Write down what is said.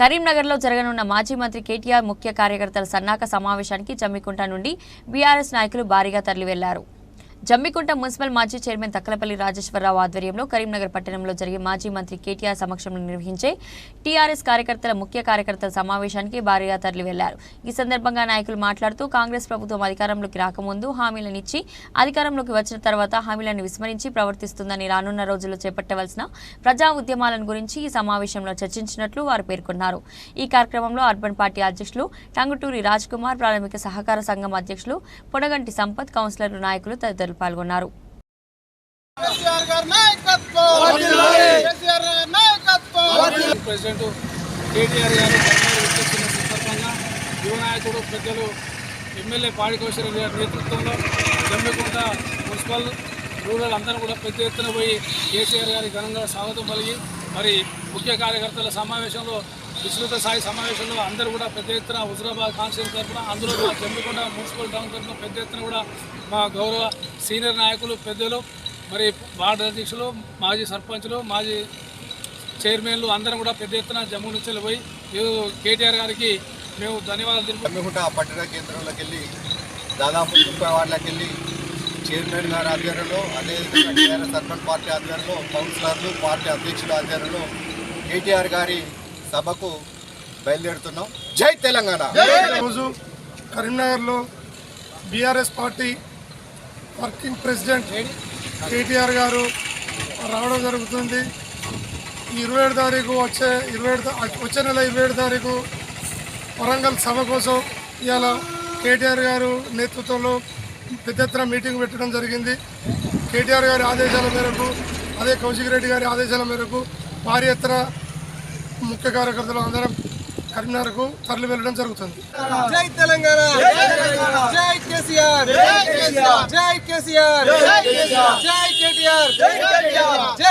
కరీంనగర్లో జరగనున్న మాజీ మంత్రి కేటీఆర్ ముఖ్య కార్యకర్తల సన్నాహక సమావేశానికి జమ్మికుంట నుండి బీఆర్ఎస్ నాయకులు భారీగా తరలివెళ్ళారు. జమ్మికుంట మున్సిపల్ మాజీ చైర్మన్ తక్కలపల్లి రాజేశ్వరరావు ఆధ్వర్యంలో కరీంనగర్ పట్టణంలో జరిగే మాజీ మంత్రి కేటీఆర్ సమక్షంలో నిర్వహించే టీఆర్ఎస్ కార్యకర్తల ముఖ్య కార్యకర్తల సమావేశానికి భారీగా తరలి వెళ్ళారు. ఈ సందర్భంగా నాయకులు మాట్లాడుతూ కాంగ్రెస్ ప్రభుత్వం అధికారంలోకి రాకముందు హామీలనిచ్చి అధికారంలోకి వచ్చిన తర్వాత హామీలను విస్మరించి ప్రవర్తిస్తుందని రానున్న రోజుల్లో చేపట్టవలసిన ప్రజా ఉద్యమాలను గురించి ఈ సమావేశంలో చర్చించినట్లు వారు పేర్కొన్నారు. ఈ కార్యక్రమంలో అర్బన్ పార్టీ అధ్యక్షులు టంగుటూరి రాజ్ కుమార్ ప్రాథమిక సహకార సంఘం అధ్యక్షులు పొడగంటి సంపత్ కౌన్సిలర్లు నాయకులు తదితరులు పాల్గొన్నారు. కేసీఆర్ గారి నాయకత్వం. కేసీఆర్ గారి నాయకత్వం. ప్రెసిడెంట్ కేటీఆర్ గారు బెంగళూరు విచ్చేస్తున్న సందర్భంగా యువ నాయకుడు పెద్దలు ఎమ్మెల్యే పాడికోశ్వర గారి నేతృత్వంలో జమ్మికుంట మున్సిపల్ రూరల్ అందరూ కూడా పెద్ద ఎత్తున పోయి కేసీఆర్ గారి ఘనంగా స్వాగతం పలిగి మరి ముఖ్య కార్యకర్తల సమావేశంలో విస్తృత స్థాయి సమావేశంలో అందరూ కూడా పెద్ద ఎత్తున హుజరాబాద్ కాన్స్టిట్యూన్ తరఫున అందులో మా జమ్మికొండ మున్సిపల్ టౌన్ తరఫున పెద్ద ఎత్తున కూడా మా గౌరవ సీనియర్ నాయకులు పెద్దలు మరి వార్డు అధ్యక్షులు మాజీ సర్పంచులు మాజీ చైర్మన్లు అందరం కూడా పెద్ద ఎత్తున జమ్మూ నుంచి పోయి కేటీఆర్ గారికి మేము ధన్యవాదాలు తెలుపు జమ్మికుంట పట్టణ కేంద్రంలోకి వెళ్ళి దాదాపు ముప్పై వార్డులకు వెళ్ళి చైర్మన్ గారి ఆధ్వర్యంలో అదేవిధంగా టీఆర్ఎస్ అర్బన్ పార్టీ ఆధ్వర్యంలో కౌన్సిలర్లు పార్టీ అధ్యక్షుల ఆధ్వర్యంలో కేటీఆర్ గారి సభకు బయలుదేరుతున్నాం. జై తెలంగాణ. ఈరోజు కరీంనగర్లో BRS party working president KTR garu రావడం జరుగుతుంది. ఇరవై ఏడు తారీఖు వచ్చే ఇరవై ఏడు వచ్చే నెల ఇరవై ఏడు తారీఖు వరంగల్ సభ కోసం ఇవాళ కేటీఆర్ గారు నేతృత్వంలో పెద్ద ఎత్తున మీటింగ్ పెట్టడం జరిగింది. కేటీఆర్ గారి ఆదేశాల మేరకు అదే కౌశిక్ రెడ్డి గారి ఆదేశాల మేరకు భారీ ఎత్తున ముఖ్య కార్యకర్తలు అందరం కరీంనగర్కు తరలి వెళ్ళడం జరుగుతుంది. జై తెలంగాణ! జై కేసీఆర్! జై కేసీఆర్! జై కేటీఆర్! జై